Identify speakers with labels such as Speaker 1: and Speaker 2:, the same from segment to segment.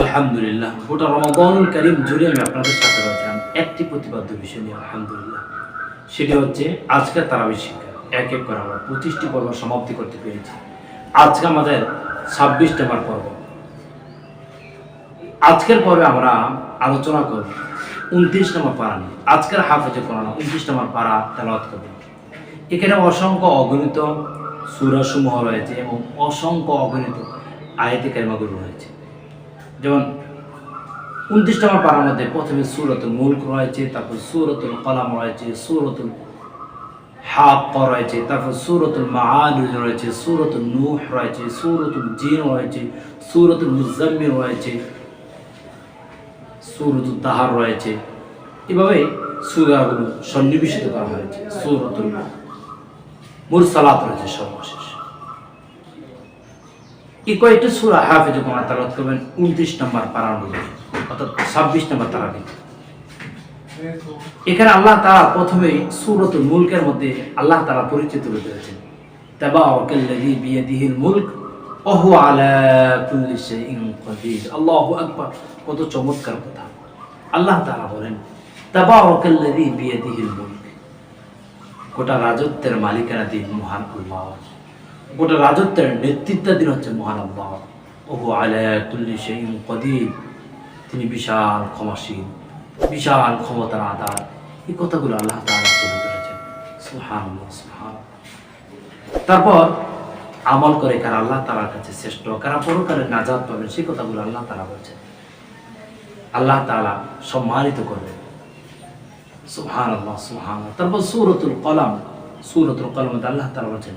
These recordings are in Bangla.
Speaker 1: আলহামদুলিল্লাহ, গোটা রমাদানুল করিম জুড়ে আমি আপনাদের সাথে রয়েছিলাম। একটি প্রতিপাদ্য বিষয় নিয়ে, আলহামদুলিল্লাহ। সেটি হচ্ছে আজকের তারাবি শিক্ষা। এক এক করে আমরা পঁচিশটি পর্ব সমাপ্তি করতে পেরেছি। আজকে আমাদের ছাব্বিশ নম্বর পর্ব। আজকের পর্বে আমরা আলোচনা করব উনত্রিশ নম্বর পারা নিয়ে। আজকের হাফেজে কোরআন উনত্রিশ নম্বর পারা তেলাওয়াত করব। এখানে অসংখ্য অগণিত সুরাসমূহ রয়েছে এবং অসংখ্য অগণিত আয়তি কেরমাগুলো রয়েছে। যেমন উনত্রিশ নম্বর পাড়ার মধ্যে প্রথমে সুরতুল মুল্ক রয়েছে, তারপর সুরতুল কলাম রয়েছে, সুরতুল হাক্ক রয়েছে, তারপর সুরতুল মাআনুজ রয়েছে, সুরতুল নূহ রয়েছে, সুরতুল জিন রয়েছে, সুরতুল মুজাম্মিল রয়েছে, সুরতুল তাহার রয়েছে। এভাবে সুরাগুলো সন্নিবেশিত করা হয়েছে, সুরতুল মুরসালাত রয়েছে সর্বশেষ। এই কয়েকটি সুরা হাফিজ কোরআন তালাত করবেন, উনত্রিশ নম্বর মধ্যে অর্থাৎ ছাব্বিশ নম্বর তারা এখানে আল্লাহ তারা প্রথমেই সুরত মুলকের মধ্যে আল্লাহ তারা পরিচিত তুলে ধরেছেন তাবারাকাল্লাযী বিয়াদিহিল মুলক হুয়া আলা কুল্লি শাইইন কত চমৎকার কথা। আল্লাহ তাআলা বলেন, তাবারাকাল্লাযী বিয়াদিহিল মুলক, গোটা রাজত্বের মালিকানা দিন মহান আল্লাহ। গোটা রাজত্বের নেতৃত্বাধীন হচ্ছে মহান আল্লাহ। ওহু আলায়া কুল্লি শাইইন কাদির। তিনি বিশাল ক্ষমাসীন, বিশাল ক্ষমতার আধার। এই কথাগুলো আল্লাহ তাআলা তুলে ধরেছেন। তারপর আমল করে কারা আল্লাহ তাআলার কাছে শ্রেষ্ঠ, কারা পরকালে নাজাত পাবেন সেই কথাগুলো আল্লাহ তাআলা বলছেন। আল্লাহ তালা সম্মানিত করবেন। সুবহানাল্লাহ সুবহানাল্লাহ। তারপর সুরতুল কলাম সুরতুল কলাম আল্লাহ তালা বলছেন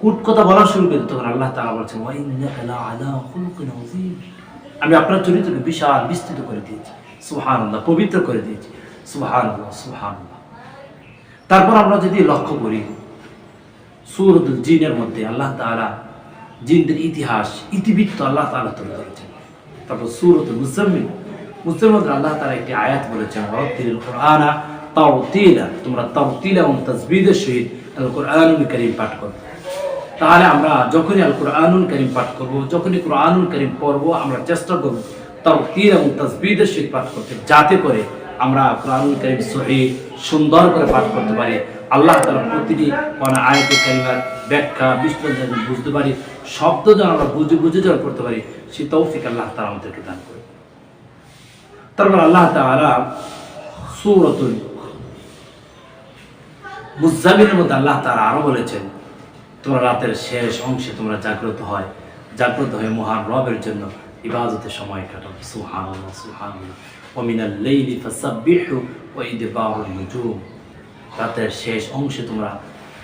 Speaker 1: কুট কথা বলা শুরু করে তখন আল্লাহ খুলুকিন আযীম। আমি আপনার চরিত্রকে বিশাল বিস্তৃত করে দিয়েছি। সুবহানাল্লাহ, পবিত্র করে দিয়েছি। সুবহানাল্লাহ সুবহানাল্লাহ। তারপর আমরা যদি লক্ষ্য করি সুরদুল জিনের মধ্যে আল্লাহ তাআলা জিনদের ইতিহাস, ইতিবৃত্ত আল্লাহ তাআলা তুলে ধরেছেন। তারপর সুরতুল মুসাম্মিল মুসলিম মধ্যে আল্লাহ তাআলা একটি আয়াত বলেছেন ওয়ারাতিল কুরআনা তাওতিলা। তোমরা তাওতিলা এবং তাসবিদের সহিত আল কোরআনুল কারীম পাঠ করো। তাহলে আমরা যখনই আল কোরআনুল করিম পাঠ করব, যখনই কোরআনুল করিম পড়ব, আমরা চেষ্টা করব তাওতিল এবং তাসবিদের সহিত পাঠ করতে, যাতে করে আমরা কোরআনুল করিম সহি, সুন্দর করে পাঠ করতে পারি। আল্লাহ তাআলা প্রতিটি কোন আয়াতে কারিমার ব্যাখ্যা, বিশ্লেষণ বুঝতে পারি, শব্দ যেন আমরা বুঝে বুঝে যেন পড়তে পারি, সেই তৌফিক আল্লাহ তাআলা আমাদেরকে দান করে তারপর আল্লাহ তাআলা সূরাতুল মুজামিনের মধ্যে আল্লাহ তারা আরও বলেছেন তোমরা রাতের শেষ অংশে তোমরা জাগ্রত হয়, জাগ্রত হয়ে মহান রবের জন্য ইবাদতে সময় কাটাও। সুবহানাল্লাহ সুবহানাল্লাহ। ওয়া মিনাল লাইলি ফাসাব্বিহু ওয়া নুজুম। রাতের শেষ অংশে তোমরা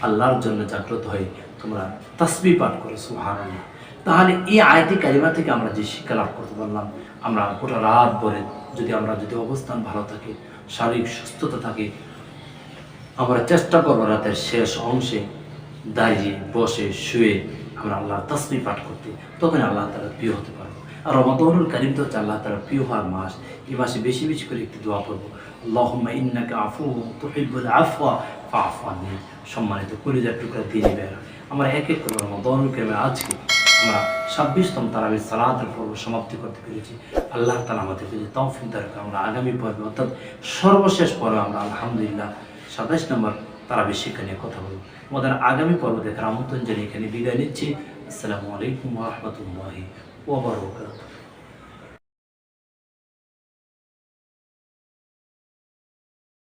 Speaker 1: আল্লাহর জন্য জাগ্রত হয়ে তোমরা তাসবিহ পাঠ করো, সুবহানাল্লাহ। তাহলে এই আয়াতি কালিমা থেকে আমরা যে শিক্ষা লাভ করতে পারলাম, আমরা গোটা রাত ভরে যদি আমরা যদি অবস্থান ভালো থাকে, শারীরিক সুস্থতা থাকে, আমরা চেষ্টা করব রাতের শেষ অংশে দাঁড়িয়ে বসে, শুয়ে আমরা আল্লাহর তসবি পাঠ করতে তখন আল্লাহ তালা প্রিয় হতে পারব। আর রমাদনুল কারিম তো হচ্ছে আল্লাহ তালা প্রিয় হওয়ার মাস। এই মাসে বেশি বেশি করে একটু দোয়া করব। আল্লাহুম্মা ইন্নাকা আফু তুহিব্বুল আফওয়া ফাফু আননি। সম্মানিত কলিজার টুকরা দিয়ে বের আমরা এক এক করে রমাদনুল কারিমে আজকে আমরা ছাব্বিশতম তারাবি সালাতের পর্ব সমাপ্তি করতে পেরেছি। আল্লাহ তালা আমাদেরকে যে তৌফিক দরকার আমরা আগামী পর্বে অর্থাৎ সর্বশেষ পর্বে আমরা আলহামদুলিল্লাহ সাতাশ নম্বর তারা শিক্ষা নিয়ে কথা বলব। আমাদের আগামী পর্ব দেখার আমন্ত্রণ জানিয়ে এখানে বিদায় নিচ্ছি। আসসালামু আলাইকুম রহমতুল্লাহি ওবরাকাতুহু